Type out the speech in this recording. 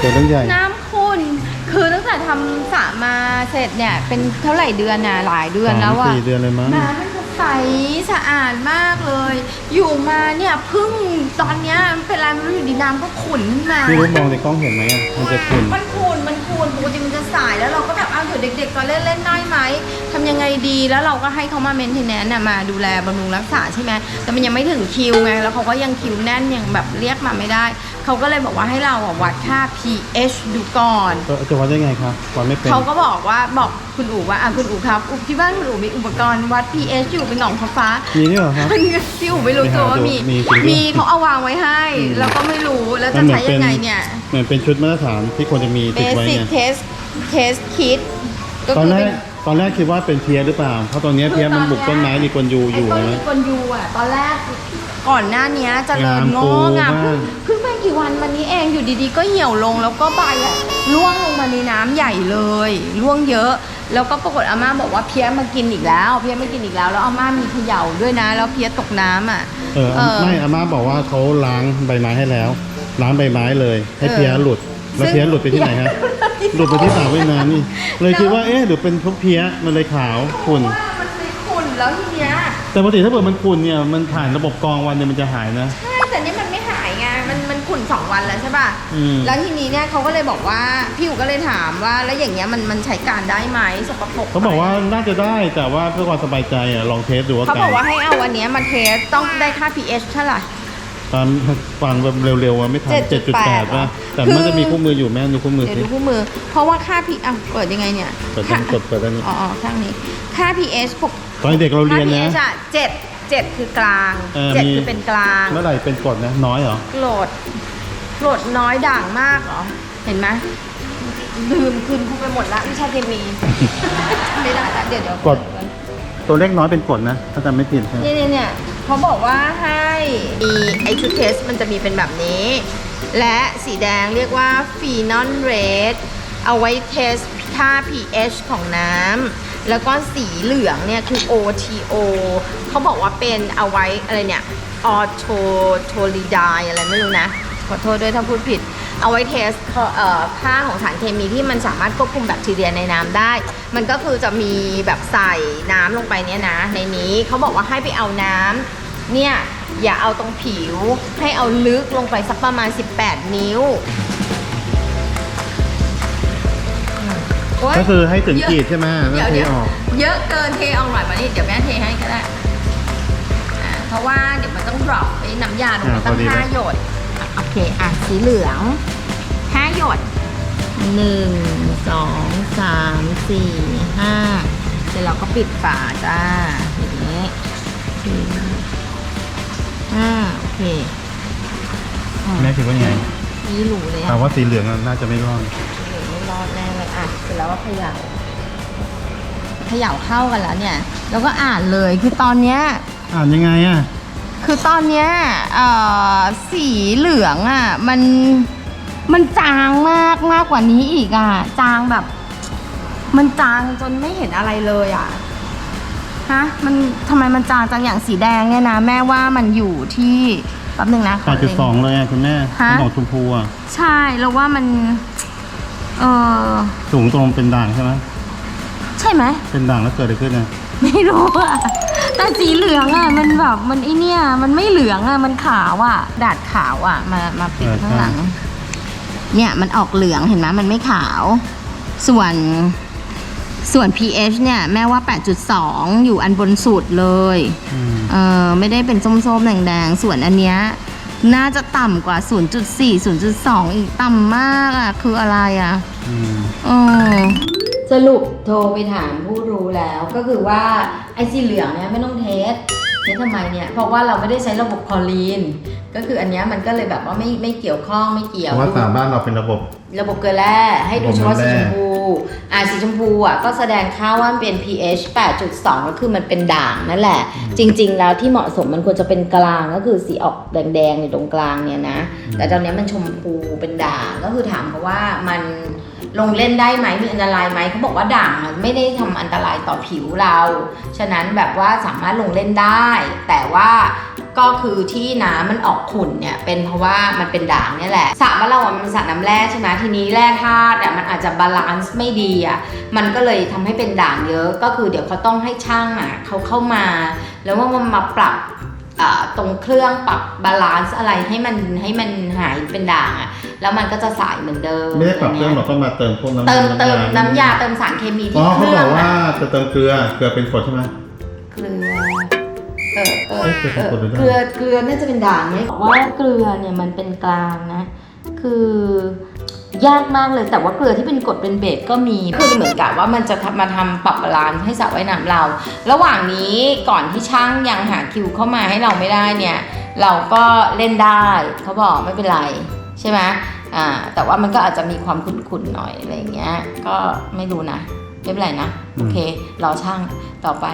เกิดเรื่องใหญ่ น้ำขุ่นคือตั้งแต่ทำสระมาเสร็จเนี่ย เป็นเท่าไหร่เดือนน่ะหลายเดือนแล้วสามอะสี่เดือนเลยมั้ง น้ำมันจะใสสะอาดมากเลย อยู่มาเนี่ยเพิ่งตอนเนี้ยมันเป็นอะไรไม่รู้อยู่ดีน้ำก็ขุ่นขึ้นมา พี่รู้มองในกล้องเห็นไหมอะ มันจะขุ่น มันขุ่นมันขุ่นปกติมันจะสายแล้วเราก็แบบ เอาเถอะเด็กๆก็เล่นเล่นๆได้ไหมทำยังไงดีแล้วเราก็ให้เขามาเมนเทนแนนน่ะมาดูแลบำรุงรักษาใช่ไหมแต่มันยังไม่ถึงคิวไงแล้วเขาก็ยังคิวแน่นยังแบบเรียกมาไม่ได้ เขาก็เลยบอกว่าให้เราอะวัดค่า pH ดูก่อนก็จะวัดได้ไงครับวัดไม่เป็นเขาก็บอกว่าบอกคุณอู๋ว่าอะคุณอู๋ครับอู๋ที่บ้านคุณอู๋มีอุปกรณ์วัด pH อยู่เป็นหนองฟ้าๆมีด้วยเหรอครับพี่อู๋ไม่รู้ตัวว่ามีมีจริงด้วยมีเขาเอาวางไว้ให้อืมแล้วก็ไม่รู้แล้วจะใช้ยังไงเนี่ยเหมือนเป็นชุดมาตรฐานที่ควรจะมีติดไว้ basic ไง test test kit ก็ตอนคือแรเป็กนตอนแรกคิดว่าเป็นเพียหรือเปล่า เพราะตอนนี้เพียมันบุกต้นไม้มีคนยูอยู่ไอ้ต้นนะ มีคนยูอะ ตอนแรกก่อนหน้านี้เจะเริญงามงอฟูงามมากเพิ่งไม่กี่วันมันนี้เองอยู่ดีๆ ก็เหี่ยวลงแล้วก็ใบอะร่วงลงมาในน้ำใหญ่เลยร่วงเยอะ แล้วก็ปรากฏอาม่าบอกว่าเพี้ยมากินอีกแล้ว เพี้ยมากินอีกแล้วแล้วอาม่ามีเขย่าด้วยนะ แล้วเพี้ยตกน้ำอะ เออเออไม่อาม่าบอกว่าเขาล้างใบไม้ให้แล้ว ล้างใบไม้เลย ให้เออ เพียหลุด แล้วซึ่งเพียหลุดไปที่ไหนฮะหลุดไปที่สระว่ายน้ำนี่ เลยคิดว่าเอ๊ะหรือเป็นพวกเพียมันเลยขาวขุ่น ว่ามันเป็นขุ่นแล้วทีเนี้ยแต่ปกติถ้าเกิดมันขุ่นเนี่ยมันผ่านระบบกรองวันหนึงมันจะหายนะ ใช่แต่นี่มันไม่หายไงมันมันขุ่นสองวันแล้วใช่ป่ะอืม แล้วทีนี้เนี่ยเขาก็เลยบอกว่าพี่อู๋ก็เลยถามว่า แล้วอย่างเงี้ยมันมันใช้การได้ไหมสกปรกไหมเขาบอกว่าน่าจะได้แต่ว่าเพื่อความสบายใจอะลองเทสดูว่าเขากันบอกว่าให้เอาอันเนี้ยมาเทสต้องได้ค่า pH เท่าไหร่ ตอนฟังแบบเร็วๆอะไม่ทัน7.8 7.8ป่ะแต่คือมันจะมีคู่มืออยู่แม่ดูคู่มือเดี๋ยวสิดูคู่มือ เพราะว่าค่า p อะเปิดยังไงเนี่ยเปิดต้องกดเปิดอันนี้อ๋ออ๋อข้างนี้ ค่า pH ปกตอนเด็กเราเรียนนะค่า pH อะเจ็ดเจ็ดคือกลางเออเจ็ดมีคือเป็นกลาง เมื่อไหร่เป็นกรดนะน้อยเหรอโกรธโกรธน้อยด่างมากเหรอ เห็นไหมลืมคืนครูไปหมดละวิชาเคมีไม่ได้ละเดี๋ยวเดี๋ยวกด ตัวเลขน้อยเป็นกรดนะ ถ้าจำไม่ผิดใช่ไหมเนี่ยเนี่ยเนี่ยเขาบอกว่าให้มีไอชุดเทสมันจะมีเป็นแบบนี้ และสีแดงเรียกว่าฟีนอลเรดเอาไว้เทสค่า pH ของน้ำแล้วก็สีเหลืองเนี่ยคือ OTO เขาบอกว่าเป็นเอาไว้อะไรเนี่ยออโทโทลิไดอะไรไม่รู้นะ ขอโทษด้วยถ้าพูดผิด เอาไว้เทสเอ่อค่าของสารเคมีที่มันสามารถควบคุมแบคทีเรียในน้ำได้ มันก็คือจะมีแบบใส่น้ำลงไปเนี่ยนะ ในนี้เขาบอกว่าให้ไปเอาน้ำเนี่ยอย่าเอาตรงผิวให้เอาลึกลงไปสักประมาณ 18 นิ้วโยก็คือให้ถึงขีดใช่ไหมแล้วเทเดี๋ยวออก เยอะเกินเทออกหน่อยมานี่เดี๋ยวแม่เทให้ก็ได้อ่าเพราะว่าเดี๋ยวมันต้อง drop ไอ้น้ำยาลงไปอ่าตั้พองดีห้าเลยหยดอะ โอเค อะ สีเหลือง ห้าหยดหนึ่งสองสามสี่ห้าเสร็จเราก็ปิดฝาจ้าอย่างนี้สี่ห้าโอเคอะแม่คิดว่าไงนี่หรูเลยแต่อะว่าสีเหลืองน่าจะไม่รอดหนูไม่รอดแน่เลยอะเสร็จแล้วก็เขย่าเขย่าเข้ากันแล้วเนี่ย แล้วก็อ่านเลยคือตอนเนี้ย อ่านยังไงอะ คือตอนเนี้ยเอ่อสีเหลืองอะมันมันจางมากมากกว่านี้อีกอะ จางแบบ มันจางจนไม่เห็นอะไรเลยอะฮะมันทำไมมันจางจังอย่างสีแดงเนี่ยนะ แม่ว่ามันอยู่ที่แป๊บหนึงนะขอเล็ง8.2 เลยอะคุณแม่ฮะ ขนมชมพูอะใช่แล้วว่ามัน เออสูงตรงเป็นด่างใช่ไหมใช่ไหม เป็นด่างแล้วเกิดอะไรขึ้นนะไม่รู้อะ แต่สีเหลืองอะมันแบบมันไอเนี่ย มันไม่เหลืองอะมันขาวอะดาดขาวอะมามาปิดข้างหลัง เนี่ยมันออกเหลืองเห็นไหมมันไม่ขาว ส่วนส่วน pH เนี่ยแม่ว่า 8.2 อยู่อันบนสุดเลยอืมเออไม่ได้เป็นส้มๆ แดงๆ ส่วนอันเนี้ยน่าจะต่ำกว่า 0.4 0.2 อีกต่ำมากอะคืออะไรอะอืมเออ สรุปโทรไปถามผู้รู้แล้วก็คือว่าไอ้สีเหลืองเนี่ยไม่ต้องเทสเทสทำไมเนี่ยเพราะว่าเราไม่ได้ใช้ระบบคลอรีน ก็คืออันเนี้ยมันก็เลยแบบว่าไม่ไม่เกี่ยวข้องไม่เกี่เพยวราะว่าสามบ้านเราเป็นระบบ ระบบเกลือแร่ให้ดูเฉพาะสีระบบชแร่มพูอ่าสีชมพูอะก็แสดงค่าว่ามันเป็น pH 8.2 ก็คือมันเป็นด่างนั่นแหละ จริง ๆ แล้วที่เหมาะสมมันควรจะเป็นกลางก็คือสีออกแดงๆอยู่ตรงกลางเนี่ยนะ แต่ตอนเนี้ยมันชมพูเป็นด่างก็คือถามเขาว่ามัน ลงเล่นได้ไหมมีอันตรายไหมเขาบอกว่าด่างไม่ได้ทำอันตรายต่อผิวเรา ฉะนั้นแบบว่าสามารถลงเล่นได้ แต่ว่าก็คือที่น้ำมันออกขุ่นเนี่ยเป็นเพราะว่ามันเป็นด่างนี่แหละสระบ้านเรามันเป็นสระน้ำแร่ใช่ไหมทีนี้แร่ธาตุอะมันอาจจะบาลานซ์ไม่ดีอะมันก็เลยทำให้เป็นด่างเยอะ ก็คือเดี๋ยวเขาต้องให้ช่างอะเขาเข้ามา แล้วว่ามันมาปรับตรงเครื่องปรับบาลานซ์อะไรให้มันให้มันหายเป็นด่างอะ แล้วมันก็จะใสเหมือนเดิมไม่ได้ปรับเครื่องหรอกก็มาเติมพวกน้ำเติมเติมำน้ำยาเติมสารเคมีอ๋ที่อเคเขารื่บอองกว่าอะจะเติมเกลือเกลือเป็นกรดใช่ไหม เกลือเออเออเอ้ยเกลือเออเป็นกรดหรือเกลือเกลือน่าจะเป็นด่างไหม บอกว่าเกลือเนี่ยมันเป็นกลางนะ คือยากมากเลยแต่ว่าเกลือที่เป็นกรดเป็นเบสก็มี คือเหมือนกับว่ามันจะทำมาทำปรับบาลานซ์ให้สระว่ายน้ำเรา ระหว่างนี้ก่อนที่ช่างยังหาคิวเข้ามาให้เราไม่ได้เนี่ย เราก็เล่นได้เขาบอกไม่เป็นไร ใช่ไหมอ่าแต่ว่ามันก็อาจจะมีความขุ่นๆหน่อยอะไรอย่างเงี้ย ก็ไม่รู้นะไม่เป็นไรนะ โอเค รอช่างต่อไป